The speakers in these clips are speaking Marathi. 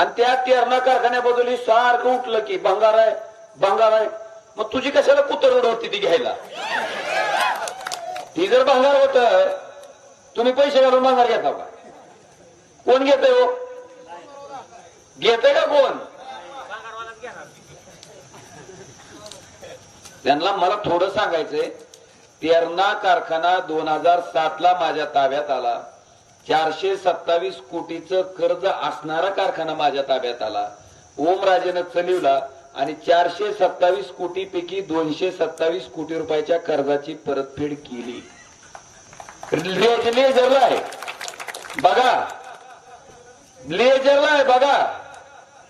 आणि त्या तेरणा कारखान्याबद्दल सारखं उठलं की भंगार आहे भंगार आहे. मग तुझी कशाला कुतर होती ती घ्यायला? ती जर भंगार होत तुम्ही पैसे घालून भंगार घेता का? कोण घेत हो? घेतय का कोण? त्यांना मला थोडं सांगायचंय तेरणा कारखाना दोन हजार सात ला माझ्या ताब्यात आला. चारशे सत्तावीस कोटीचं कर्ज असणारा कारखाना माझ्या ताब्यात आला. ओमराजेनं चलिवला आणि चारशे सत्तावीस कोटी पैकी दोनशे सत्तावीस कोटी रुपयाच्या कर्जाची परतफेड केली. लेजरला आहे. बघा. लेजरला आहे बघा.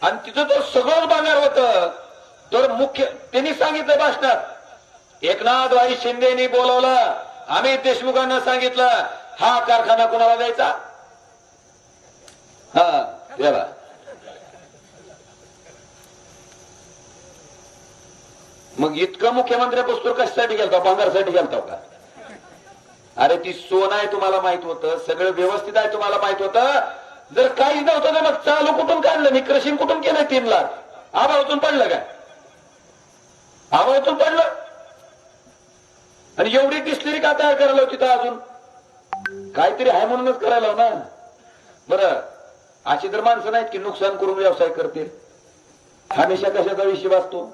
आणि तिथं तर सगळंच बाजार होत. तर मुख्य त्यांनी सांगितलं भाषणात एकनाथभाई शिंदेनी बोलवलं. अमित देशमुखांना सांगितलं हा कारखाना कोणाला द्यायचा? हा द्यावा मग इतकं मुख्यमंत्री पुस्तूर कशासाठी गेलता? भांगारसाठी गेलता का? अरे ती सोन आहे तुम्हाला माहीत होतं सगळं व्यवस्थित आहे तुम्हाला माहीत होतं. जर काही नव्हतं तर मग चालू कुठून काढलं? मी क्रशिंग कुठून केलं तीन लाख? आभाळातून पडलं काय आभाळातून पडलं? आणि एवढी डिस्टरी का तयार करायला होती तर अजून? काहीतरी आहे म्हणूनच करायला ना. बरं अशी तर माणसं नाहीत की नुकसान करून व्यवसाय करतील. हमेशा कशाचा विषय वाचतो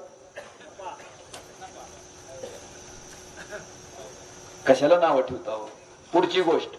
कशाला नावं ठेवता हो? पुढची गोष्ट.